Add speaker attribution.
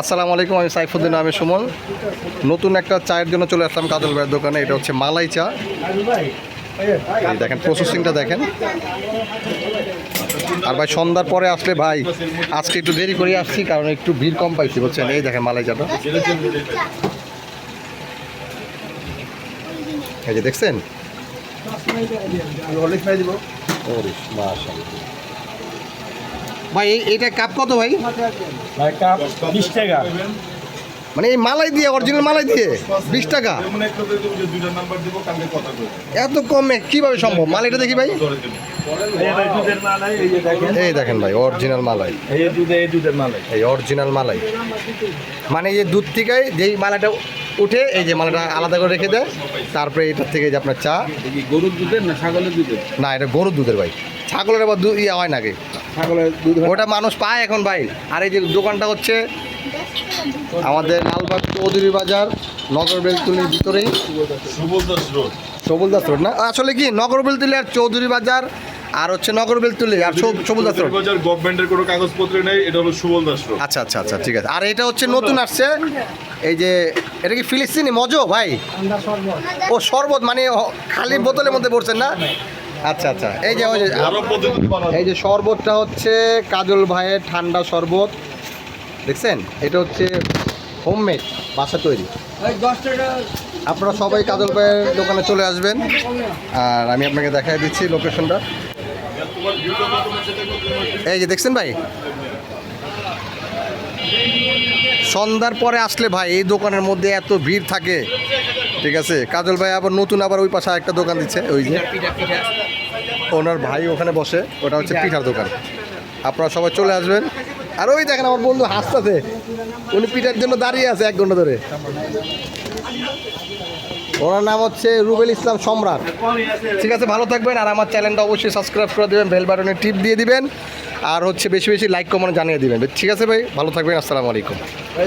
Speaker 1: আসসালামু আলাইকুম আমি সাইফুদ্দিন আমি সুমন। নতুন একটা চায়ের জন্য চলে আসলাম কাজল ভাইয়ের দোকানে এটা হচ্ছে মালাই চা। দেখেন প্রসেসিংটা দেখেন। আর ভাই সন্ধ্যার পরে আসলে ভাই আজকে একটু দেরি করে আসছি কারণ একটু ভিড় কম পাইছি বলছেন এই দেখেন মালাই চাটা। এই যে দেখছেন? মাশাআল্লাহ। ভাই এইটা কাপ কত ভাই?
Speaker 2: ভাই কাপ বিশ টাকা।
Speaker 1: মানে এই মালাই দিয়ে অরিজিনাল মালাই দিয়ে? বিশ টাকা? এত কমে কীভাবে সম্ভব? মালাইটা দেখি ভাই।
Speaker 2: এই যে দুধের মালাই এই যে দেখেন।
Speaker 1: এই দেখেন ভাই অরিজিনাল মালাই।
Speaker 2: এই দুধে এই দুধের মালাই।
Speaker 1: এই অরিজিনাল মালাই। মানে এই যে দুধ থেকে যেই মালাটা উঠে এই যে মালাটা আলাদা করে রেখে দেয়। তারপরে এটার থেকে যে আপনার চা।
Speaker 2: গরুর দুধের না ছাগলের দুধের?
Speaker 1: না এটা গরুর দুধের ভাই। ছাগলের আবার দুধ ইয়ে হয় নাকি
Speaker 2: ছাগলের দুধ
Speaker 1: ওটা মানুষ পায় এখন ভাই। আর এই যে দোকানটা হচ্ছে আমাদের লালবাগ চৌধুরী বাজার নগর বেলতুলির ভিতরেই।
Speaker 3: সুবল দাস রোড
Speaker 1: না? আসলে কি নগর বেলতুলি আর চৌধুরী বাজার আর হচ্ছে নগর বেলতুলি আর সব- সবুল দাস রোড।
Speaker 3: বাজার গভর্নমেন্টের কোনো কাগজপত্র নেই এটা হলো সুবল দাস রোড।
Speaker 1: আচ্ছা আচ্ছা আচ্ছা ঠিক আছে। আর এটা হচ্ছে নতুন আসছে। এই যে এটা কি ফিলিস্তিনি মজো ভাই? ও শরবত মানে খালি বোতলের মধ্যে পড়ছেন না? আচ্ছা আচ্ছা। এই যে ওই যে এই যে শরবতটা হচ্ছে কাজল ভাইয়ের ঠান্ডা শরবত। দেখছেন? এটা হচ্ছে হোমমেড বাসা তৈরি। আপনারা সবাই কাজল ভাইয়ের দোকানে চলে আসবেন। আর আমি আপনাকে দেখাই দিচ্ছি লোকেশনটা। এই যে দেখছেন ভাই? সন্ধ্যার পরে আসলে ভাই এই দোকানের মধ্যে এত ভিড় থাকে। ঠিক আছে? কাজল ভাই আবার নতুন আবার ওই পাশে একটা দোকান দিচ্ছে, ওই যে। ওনার ভাই ওখানে বসে, ওটা হচ্ছে পিঠার দোকান। আপনারা সবাই চলে আসবেন। আর ওই দেখেন আমার বন্ধু হাসতেছে। উনি পিঠার জন্য দাঁড়িয়ে আছে এক ঘণ্টা ধরে। ওনার নাম হচ্ছে রুবেল ইসলাম সম্রাট। ঠিক আছে, ভালো থাকবেন। আর আমার চ্যানেলটা অবশ্যই সাবস্ক্রাইব করে দেবেন, বেল বাটনে টিপ দিয়ে দিবেন। আর হচ্ছে বেশি বেশি লাইক, কমেন্ট জানিয়ে দিবেন। ঠিক আছে ভাই, ভালো থাকবেন। আসসালামু আলাইকুম।